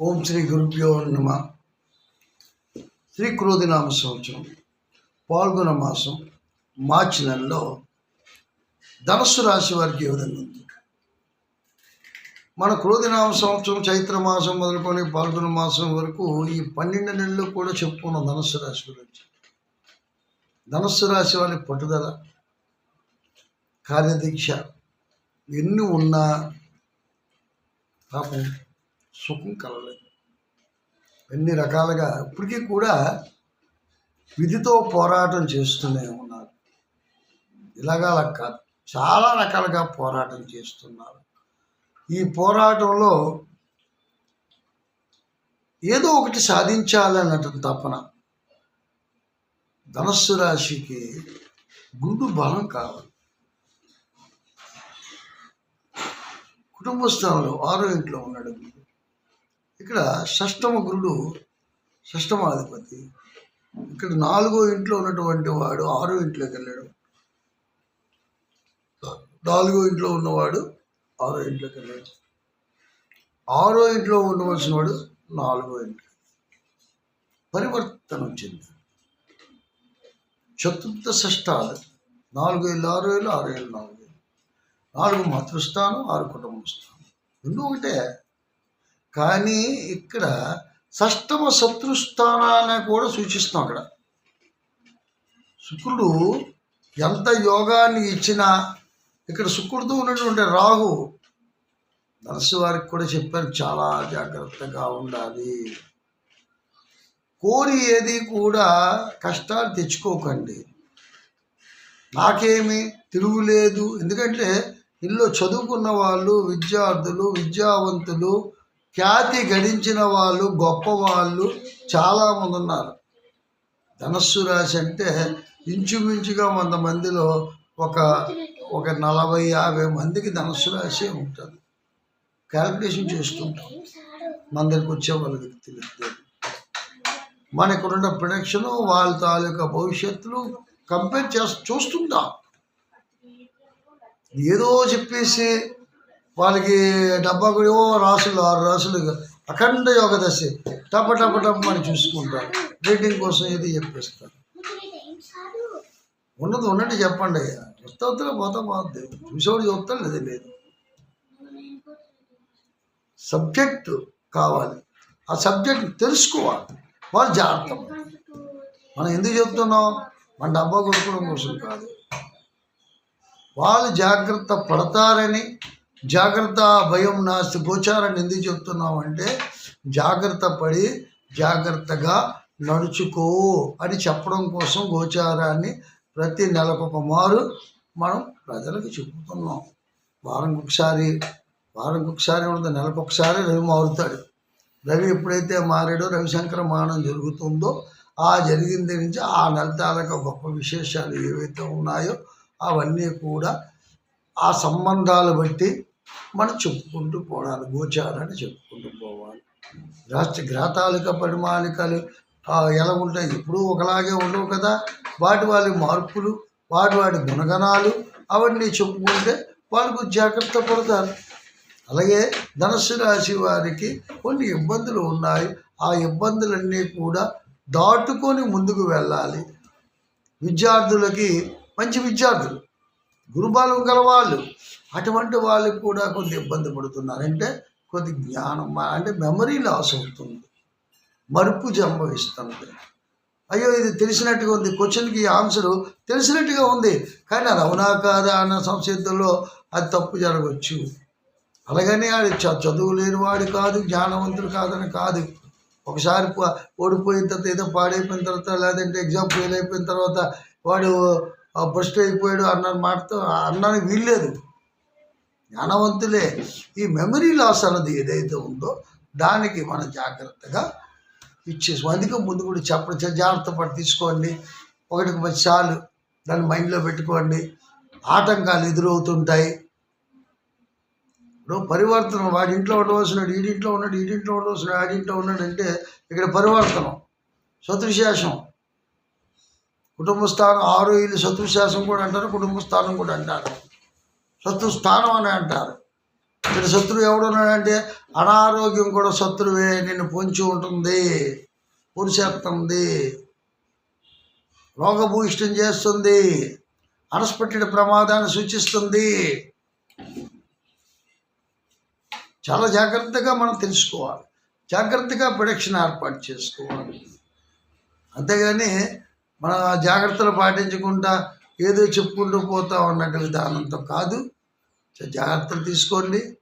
ఓం శ్రీ గురుభ్యో నమ. శ్రీ క్రోధినామ సంవత్సరం పాల్గొన మాసం మార్చి నెలలో ధనస్సు రాశి వారికి ఏ విధంగా ఉంది? మన క్రోధినామ సంవత్సరం చైత్ర మాసం మొదలుకొని పాల్గొన మాసం వరకు ఈ పన్నెండు నెలలు కూడా చెప్పుకున్నాం ధనస్సు రాశి గురించి. ధనస్సు రాశి వారి పట్టుదల కార్యదీక్ష ఎన్ని ఉన్నా పాపం సుఖం కలలేదు ఎన్ని రకాలుగా ఇప్పటికీ కూడా విధితో పోరాటం చేస్తూనే ఉన్నారు. ఇలాగా కాదు. చాలా రకాలుగా పోరాటం చేస్తున్నారు. ఈ పోరాటంలో ఏదో ఒకటి సాధించాలన్నట్టు తపన ధనస్సు రాశికి గుండు బలం కావాలి. కుటుంబ స్థానంలో ఆరో ఇంట్లో ఉన్నాడు ఇక్కడ షష్టమ గురుడు షష్టమాధిపతి ఇక్కడ నాలుగో ఇంట్లో ఉన్నటువంటి వాడు ఆరో ఇంట్లోకి వెళ్ళాడు. నాలుగో ఇంట్లో ఉన్నవాడు ఆరో ఇంట్లోకి వెళ్ళాడు. ఆరో ఇంట్లో ఉండవలసిన వాడు నాలుగో ఇంట్లో. పరివర్తన వచ్చింది చతుర్థ షష్టాలు నాలుగు ఏళ్ళు ఆరు ఏళ్ళు ఆరు ఏళ్ళు నాలుగు ఏళ్ళు. నాలుగు మాతృస్థానం ఆరు కుటుంబ స్థానం రెండు ఒకటే. కానీ ఇక్కడ షష్టమ శత్రుస్థానాన్ని కూడా సూచిస్తాం అక్కడ. శుక్రుడు ఎంత యోగాన్ని ఇచ్చినా ఇక్కడ శుక్రుడితో ఉన్నటువంటి రాహు ధనస్సు వారికి కూడా చెప్పారు చాలా జాగ్రత్తగా ఉండాలి. కోరి ఏది కూడా కష్టాలు తెచ్చుకోకండి. నాకేమి తిరుగులేదు ఎందుకంటే ఇల్లు చదువుకున్న వాళ్ళు విద్యార్థులు విద్యావంతులు ఖ్యాతి గడించిన వాళ్ళు గొప్ప వాళ్ళు చాలామంది ఉన్నారు. ధనస్సు రాశి అంటే ఇంచుమించుగా వంద మందిలో ఒక ఒక నలభై యాభై మందికి ధనస్సు రాశి ఉంటుంది. క్యాల్కులేషన్ చేస్తుంటాం. మన దగ్గరికి వచ్చే వాళ్ళకి తెలియదు. మనకున్న ప్రొడక్షన్ వాళ్ళ తాలూకా భవిష్యత్తులు కంపేర్ చేస్తూ చూస్తుంటాం. ఏదో చెప్పేసి వాళ్ళకి డబ్బా కూడా ఏవో రాసులు ఆరు రాసులు అఖండ యోగ దశ టప టప టప అని చూసుకుంటారు. రీడింగ్ కోసం ఏది చెప్పేస్తారు? ఉన్నది ఉన్నట్టు చెప్పండి. అయ్యా వస్తా వస్తా పోతా పోద్ది. చూసేవాడు చూస్తాను లేదు లేదు. సబ్జెక్టు కావాలి. ఆ సబ్జెక్ట్ తెలుసుకోవాలి. వాళ్ళు జాగ్రత్త మనం ఎందుకు చెప్తున్నాం? మన డబ్బా కొట్టుకోవడం కోసం కాదు. వాళ్ళు జాగ్రత్త పడతారని జాగ్రత్త భయం నాస్తి గోచారాన్ని ఎందుకు చెప్తున్నామంటే జాగ్రత్త పడి జాగ్రత్తగా నడుచుకో అని చెప్పడం కోసం గోచారాన్ని ప్రతి నెలకొక మారు మనం ప్రజలకు చెబుతున్నాం. వారంకి ఒకసారి వారంకి ఒకసారి ఉండదు నెలకు ఒకసారి రవి మారుతాడు. రవి ఎప్పుడైతే మారాడో రవిశంకర మానం జరుగుతుందో ఆ జరిగిన దగ్గర నుంచి ఆ నెల తాలూకా గొప్ప విశేషాలు ఏవైతే ఉన్నాయో అవన్నీ కూడా ఆ సంబంధాలు బట్టి మనం చెప్పుకుంటూ పోవాలి గోచారాన్ని చెప్పుకుంటూ పోవాలి. రాష్ట్ర గ్రాతాలిక పరిమాణికలు ఎలా ఉంటాయి? ఎప్పుడూ ఒకలాగే ఉండవు కదా. వాటి వాళ్ళ మార్పులు వాటి వాటి గుణగణాలు అవన్నీ చెప్పుకుంటే వాళ్ళకు జాగ్రత్త పడతారు. అలాగే ధనుస్సు రాశి వారికి కొన్ని ఇబ్బందులు ఉన్నాయి. ఆ ఇబ్బందులన్నీ కూడా దాటుకొని ముందుకు వెళ్ళాలి. విద్యార్థులకి మంచి విద్యార్థులు. గురుబలం గలవాళ్ళు. అటువంటి వాళ్ళకి కూడా కొంత ఇబ్బంది పడుతున్నారు. అంటే కొద్ది జ్ఞానం అంటే మెమరీ లాస్ అవుతుంది. మరుపు సంభవిస్తుంది అయ్యో ఇది తెలిసినట్టుగా ఉంది. క్వశ్చన్కి ఆన్సర్ తెలిసినట్టుగా ఉంది. కానీ అది అవునా కాదా అన్న సంసిద్ధంలో అది తప్పు జరగవచ్చు. అలాగని అది చ- చదువు లేని వాడు కాదు జ్ఞానవంతుడు కాదని కాదు. ఒకసారి ఓడిపోయిన తర్వాత ఏదో పాడైపోయిన తర్వాత లేదంటే ఎగ్జామ్ ఫెయిల్ అయిపోయిన తర్వాత వాడు ఫస్ట్ అయిపోయాడు అన్న మాటతో అన్నానికి వీల్లేదు. జ్ఞానవంతులే. ఈ మెమరీ లాస్ అన్నది ఏదైతే ఉందో దానికి మనం జాగ్రత్తగా ఇచ్చేసి అందుకే ముందు కూడా చెప్పడం జాగ్రత్త పడి తీసుకోండి. ఒకటికి పది సార్లు దాన్ని మైండ్లో పెట్టుకోండి. ఆటంకాలు ఎదురవుతుంటాయి. ఇప్పుడు పరివర్తన వాడి ఇంట్లో ఉండవలసినాడు ఈడింట్లో ఉన్నాడు ఈడింట్లో ఉండవలసినాడు ఆడింట్లో ఉన్నాడు అంటే ఇక్కడ పరివర్తనం శత్రుశాసం కుటుంబ స్థానం ఆరో ఇల్లు శత్రుశాసం కూడా అంటారు కుటుంబ స్థానం కూడా అంటారు. శత్రు స్థానం అని అంటారు. ఇక్కడ శత్రువు ఎవడున్నాడంటే అనారోగ్యం కూడా శత్రువే నిన్ను పొంచి ఉంటుంది పొడిచేస్తుంది రోగభూయిష్టం చేస్తుంది అనస్పెక్టెడ్ ప్రమాదాన్ని సూచిస్తుంది. చాలా జాగ్రత్తగా మనం తెలుసుకోవాలి. జాగ్రత్తగా ప్రొడక్షన్ ఏర్పాటు చేసుకోవాలి. అంతేగాని మన జాగ్రత్తలు పాటించకుండా ఏదో చెప్పుకుంటూ పోతా ఉన్నట్టు విధానంతో కాదు. జాగ్రత్తలు తీసుకోండి.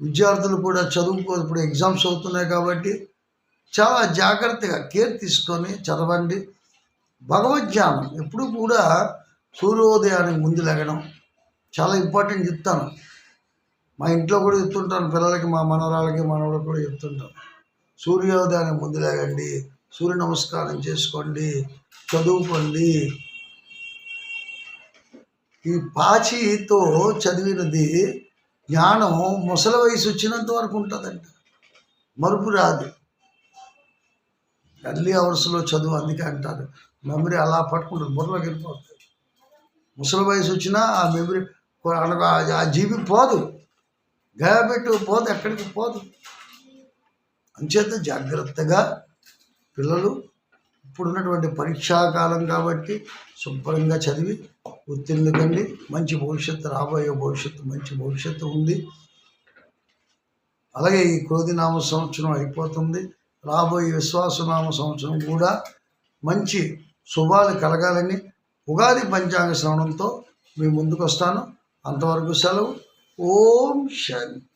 విద్యార్థులు కూడా చదువుకో ఇప్పుడు ఎగ్జామ్స్ అవుతున్నాయి కాబట్టి చాలా జాగ్రత్తగా కేర్ తీసుకొని చదవండి. భగవద్జ్ఞానం ఎప్పుడు కూడా సూర్యోదయానికి ముందు లెగడం చాలా ఇంపార్టెంట్ చెప్తాను. మా ఇంట్లో కూడా చెప్తుంటాను పిల్లలకి మా మనవరాలకి మనవడికి కూడా చెప్తుంటాను. సూర్యోదయానికి ముందు లేగండి. సూర్య నమస్కారం చేసుకోండి చదువుకోండి. ఈ పాచితో చదివినది జ్ఞానం ముసలి వయసు వచ్చినంత వరకు ఉంటుందంట. మరుపు రాదు. ఎర్లీ అవర్స్లో చదువు అందుకే అంటారు. మెమరీ అలా పట్టుకుంటుంది బుర్రలోకి వెళ్ళిపోతుంది ముసలి వయసు వచ్చినా ఆ మెమరీ ఆ జీబీ పోదు. గాయపెట్టు పోదు ఎక్కడికి పోదు. అంచేత జాగ్రత్తగా పిల్లలు ఇప్పుడున్నటువంటి పరీక్షాకాలం కాబట్టి శుభ్రంగా చదివి ఉత్తీర్ణులు కండి. మంచి భవిష్యత్తు రాబోయే భవిష్యత్తు మంచి భవిష్యత్తు ఉంది. అలాగే ఈ క్రోధినామ సంవత్సరం అయిపోతుంది. రాబోయే విశ్వాసనామ సంవత్సరం కూడా మంచి శుభాలు కలగాలని ఉగాది పంచాంగ శ్రవణంతో మీ ముందుకు వస్తాను అంతవరకు సెలవు. ఓం శాంతి.